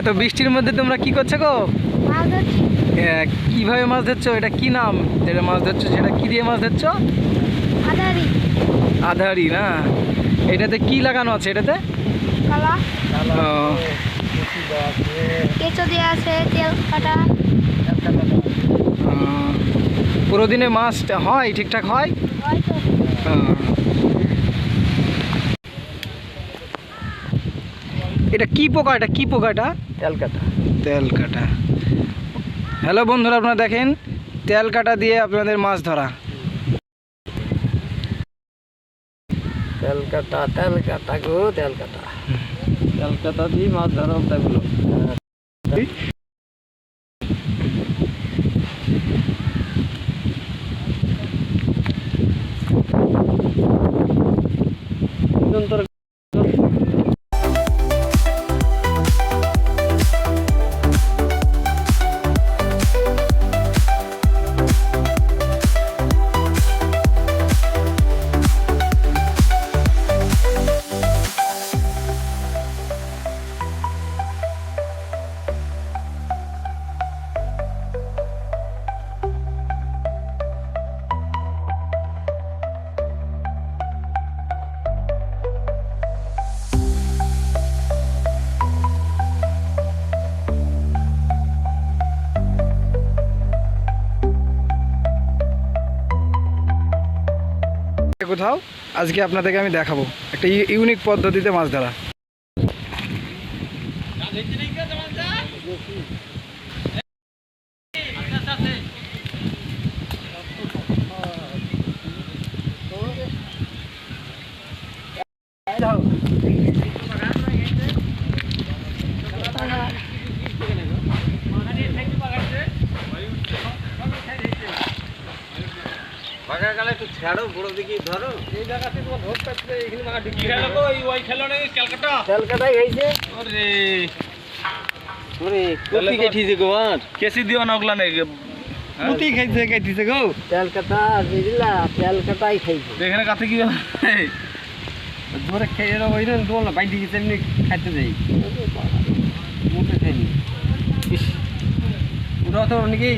এত বৃষ্টির মধ্যে তোমরা কি করছ গো? মাছ কীভাবে মাছ ধরছো? এটা কি নাম? যেটা মাছ ধরছো সেটা কি দিয়ে মাছ ধরছো? আধারি। না? এটাতে কি লাগানো আছে? এটাতে? পুরো দিনে মাছটা হয় ঠিকঠাক হয়? এটা কি পোকা? এটা কি পোকা এটা? তেল কাটা তেল কাটা হ্যালো বন্ধুরা আপনারা দেখেন তেলকাটা দিয়ে আপনাদের মাছ ধরা। তেলকাটা তেলকাটা তেল কাটা গো তেলকাটা। তেলকাটা তেল কাটা দিয়ে মাছ ধরা তাইগুলো কোথাও আজকে আপনাদেরকে আমি দেখাবো একটা ইউনিক পদ্ধতিতে মাছ ধরা। একটু ছেড়ো বড় দিকে ধরো। এই জায়গাতে তোমার ধরতে পারছে এখানে মাথা খাইছে ওরে। ওরে কপি কেটিছে গো আর? কেসি দিও না ওগুলা নেই মুতি খাইছে খাইতেছে গো? তেল কাটা বুঝলা খাইছে এখানে কাছে কি ধরে খেয়ে এরা ওই না দোল না বাইরে গেছে এমনি খাইতে যাই মুখে খাইনি। ওটা তো নাকি?